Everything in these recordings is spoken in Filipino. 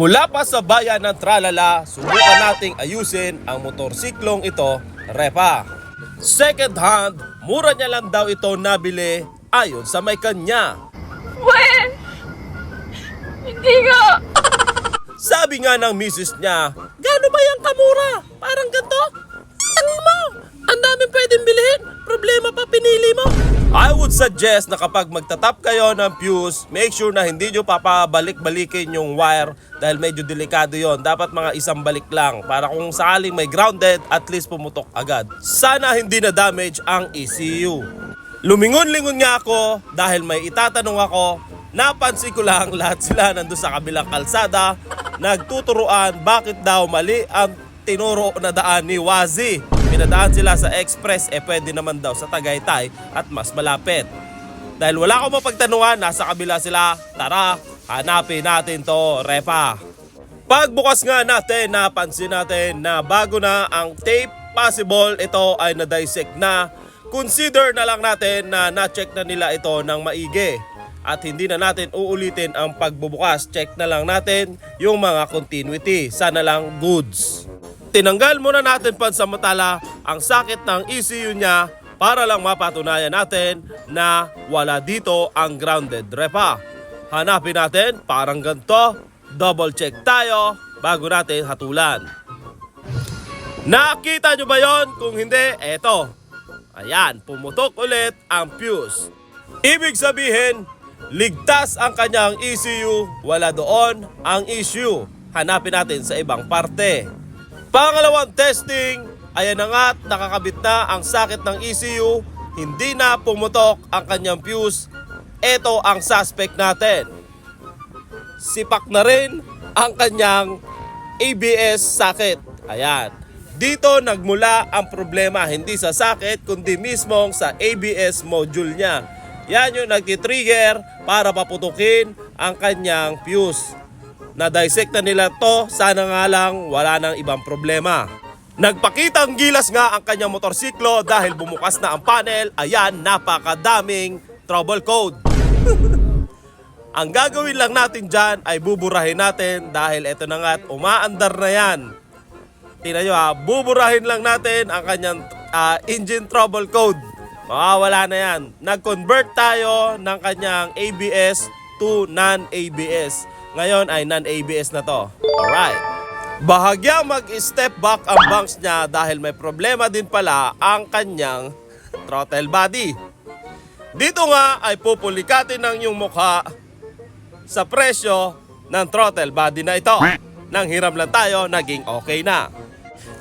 Mula pa sa bayan ng Tralala, subukan nating ayusin ang motorsiklong ito, Repa. Second hand, mura niya lang daw ito nabili ayon sa may kanya. When? Hindi nga. Sabi nga ng misis niya, Gano ba yung kamura? Parang ganito? Ano mo? Ang daming pwedeng bilhin. Problema pa pinili mo. I would suggest na kapag magtatap kayo ng fuse, make sure na hindi nyo papabalik-balikin yung wire dahil medyo delikado yon. Dapat mga isang balik lang para kung sakaling may grounded, at least pumutok agad. Sana hindi na damage ang ECU. Lumingon-lingon nga ako dahil may itatanong ako Napansin ko lang lahat sila nandun sa kabilang kalsada nagtuturuan bakit daw mali ang tinuro na daan ni Wazi. Pinadaan sila sa express eh pwede naman daw sa Tagaytay at mas malapit. Dahil wala akong mapagtanungan, nasa kabila sila. Tara, hanapin natin to, Repa. Pagbukas nga natin, napansin natin na bago na ang tape, possible ito ay na-dissect na. Consider na lang natin na na-check na nila ito ng maigi. At hindi na natin uulitin ang pagbubukas. Check na lang natin yung mga continuity. Sana lang goods. Tinanggal muna natin pansamantala ang sakit ng ECU niya para lang mapatunayan natin na wala dito ang grounded repa. Hanapin natin parang ganito. Double check tayo bago natin hatulan. Nakita nyo ba yon? Kung hindi, eto. Ayan, pumutok ulit ang fuse. Ibig sabihin, ligtas ang kanyang ECU, wala doon ang issue. Hanapin natin sa ibang parte. Pangalawang testing, ayan na nga nakakabit na ang sakit ng ECU, hindi na pumutok ang kanyang fuse. Ito ang suspect natin. Sipak na rin ang kanyang ABS socket. Ayan. Dito nagmula ang problema hindi sa socket kundi mismong sa ABS module niya. Yan yung nagtitrigger para paputukin ang kanyang fuse. Na-dissect na nila to, sana nga lang wala nang ibang problema. Nagpakitang gilas nga ang kanyang motorsiklo dahil bumukas na ang panel. Ayan, napakadaming trouble code. Ang gagawin lang natin dyan ay buburahin natin dahil ito na nga at umaandar na yan. Tingnan nyo ha, buburahin lang natin ang kanyang ah, engine trouble code. Mawawala na yan. Nag-convert tayo ng kanyang ABS to non-ABS. Ngayon ay non-ABS na to. Alright. Bahagya mag-step back ang banks niya dahil may problema din pala ang kanyang throttle body. Dito nga ay pupulikatin ng iyong mukha sa presyo ng throttle body na ito. Nang hiram lang tayo, naging okay na.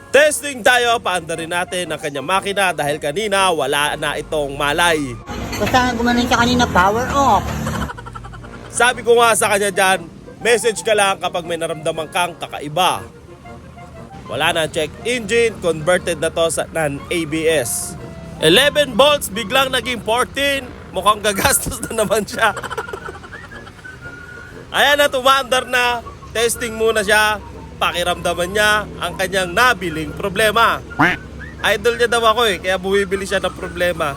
Testing tayo, paandarin natin ang kanyang makina dahil kanina wala na itong malay. Basta gumanon siya kanina, power off. Sabi ko nga sa kanya dyan, message ka lang kapag may naramdaman kang kakaiba. Wala na check engine, converted na to sa non-ABS. 11 volts, biglang naging 14. Mukhang gagastos na naman siya. Ayan na, tumaandar na. Testing muna siya. Pakiramdaman niya ang kanyang nabiling problema. Idol niya daw ako eh, kaya bumibili siya ng problema.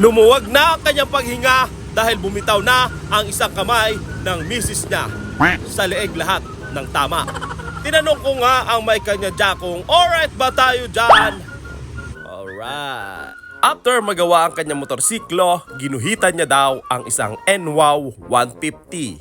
Lumuwag na ang kanyang paghinga dahil bumitaw na ang isang kamay ng misis niya. Sa leeg lahat ng tama. Tinanong ko nga ang may kanya dyan kung alright ba tayo dyan? Alright. After magawa ang kanyang motorsiklo, ginuhitan niya daw ang isang NWOW 150.